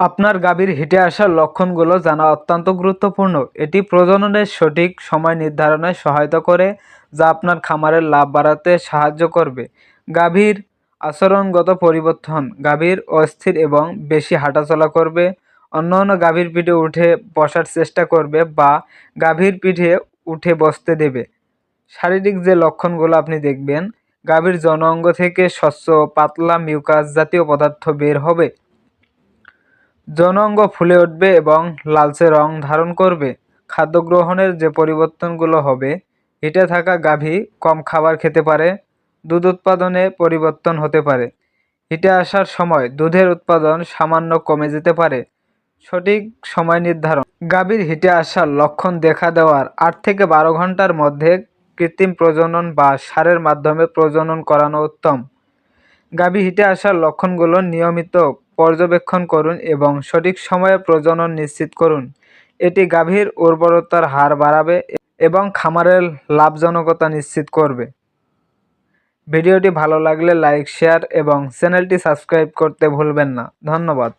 আপনার গাভীর হিটে আসার লক্ষণগুলো জানা অত্যন্ত গুরুত্বপূর্ণ। এটি প্রজননের সঠিক সময় নির্ধারণে সহায়তা করে, যা আপনার খামারের লাভ বাড়াতে সাহায্য করবে। গাভীর আচরণগত পরিবর্তন, গাভীর অস্থির এবং বেশি হাঁটাচলা করবে, অন্য অন্য গাভীর পিঠে উঠে বসার চেষ্টা করবে বা গাভীর পিঠে উঠে বসতে দেবে। শারীরিক যে লক্ষণগুলো আপনি দেখবেন, গাভীর জনঅঙ্গ থেকে স্বচ্ছ, পাতলা মিউকাস জাতীয় পদার্থ বের হবে। জনঅঙ্গ ফুলে উঠবে এবং লালচে রং ধারণ করবে। খাদ্য গ্রহণের যে পরিবর্তনগুলো হবে হিটে থাকা গাভী কম খাবার খেতে পারে, দুধ উৎপাদনে পরিবর্তন হতে পারে। হিটে আসার সময় দুধের উৎপাদন সামান্য কমে যেতে পারে। সঠিক সময় নির্ধারণ। গাভীর হিটে আসার লক্ষণ দেখা দেওয়ার আট থেকে বারো ঘণ্টার মধ্যে কৃত্রিম প্রজনন বা সারের মাধ্যমে প্রজনন করানো উত্তম। গাভী হিটে আসার লক্ষণগুলো নিয়মিত পর্যবেক্ষণ করুন এবং সঠিক সময়ে প্রজনন নিশ্চিত করুন। এটি গাভীর উর্বরতার হার বাড়াবে এবং খামারের লাভজনকতা নিশ্চিত করবে। ভিডিওটি ভালো লাগলে লাইক, শেয়ার এবং চ্যানেলটি সাবস্ক্রাইব করতে ভুলবেন না। ধন্যবাদ।